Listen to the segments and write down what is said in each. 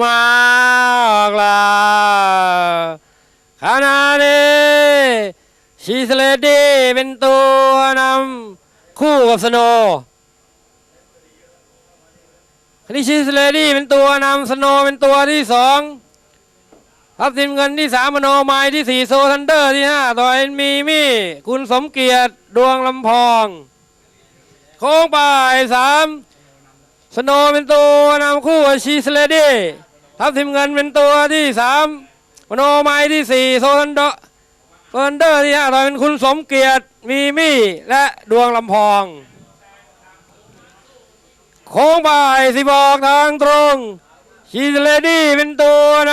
มาออกลาขณะนี้ชีสเลดี้เป็นตัวนำคู่กับสโนว์คนี้ชีสเลดี้เป็นตัวนำสโนเป็นตัวที่สองทับทิมเงินที่สามมโนไมล์ที่สี่โซทันเดอร์ที่ห้าต่อเอ็นมีมี่คุณสมเกียรติดวงลำพอง โค้งไปสามสโนเป็นตัวนำคู่กับชีสเลดี้ ทับทิมเงินเป็นตัวที่สามมโนไมที่สี่โซนเดอร์โซนเดอร์ที่ห้าต่อเป็นคุณสมเกียรติมีมี่และดวงลำพองโค้งบ่ายสิบอกทางตรงชีสเลดี้เป็นตัวน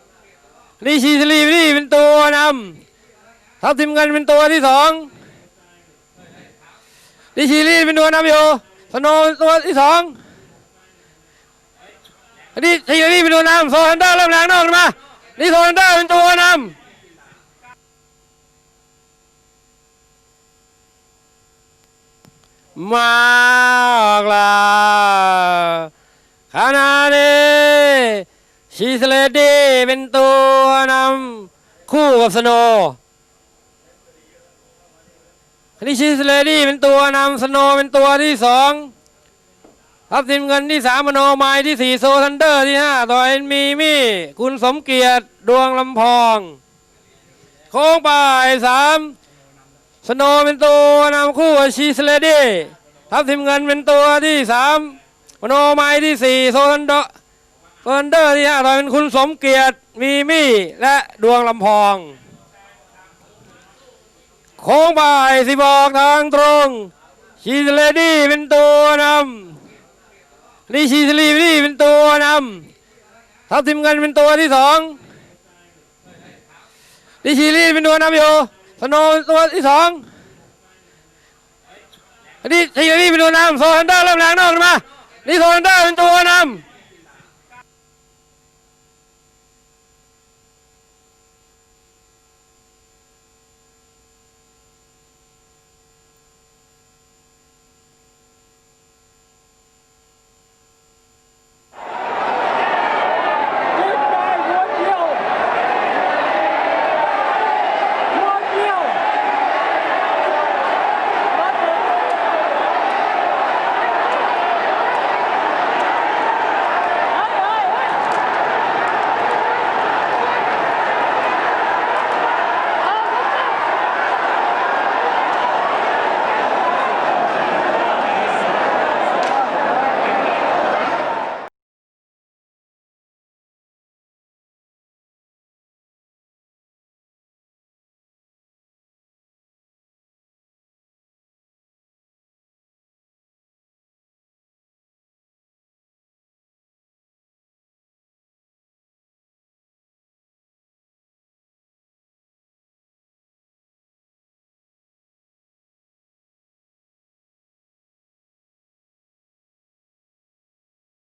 ำนี่ชีสเลดี้เป็นตัวนำทับทิมเงินเป็นตัวที่สองนี่ชีลีเป็นตัวนำอยู่สโนตัวที่สอง อันนี้ทีนี้เป็นตัวนำโซฮันเดอร์เริ่มแรงนอกมา นี่โซฮันเดอร์เป็นตัวนำมากลาขณะนี้ชีสเลดี้เป็นตัวนำคู่กับสโนว์นี้ชีสเลดี้เป็นตัวนำสโนว์เป็นตัวที่สอง ทับทิมเงินที่สามมโนไมล์ที่สี่โซทันเดอร์ที่ห้าต่อเอ็นมีมี่คุณสมเกียรติดวงลำพอง โค้งไปสามสโนว์เป็นตัวนำคู่ชีสเลดี้ทับทิมเงินเป็นตัวที่สามมโนไมล์ที่สี่โซทันเดอร์โซทันเดอร์ที่ห้าต่อเป็นคุณสมเกียรติมีมี่และดวงลำพอง โค้งบ่ายสิบอกทางตรงชีสเลดี้เป็นตัวนำ ลีชีสลีนี่เป็นตัวนำทับทิมเงินเป็นตัวที่สองลีชีลีเป็นตัวนำอยู่สโนตัวที่สองลีชีลีเป็นตัวนำโซฮันเดอร์เริ่มแรงนอกมานี่โซฮันเดอร์เป็นตัวนำ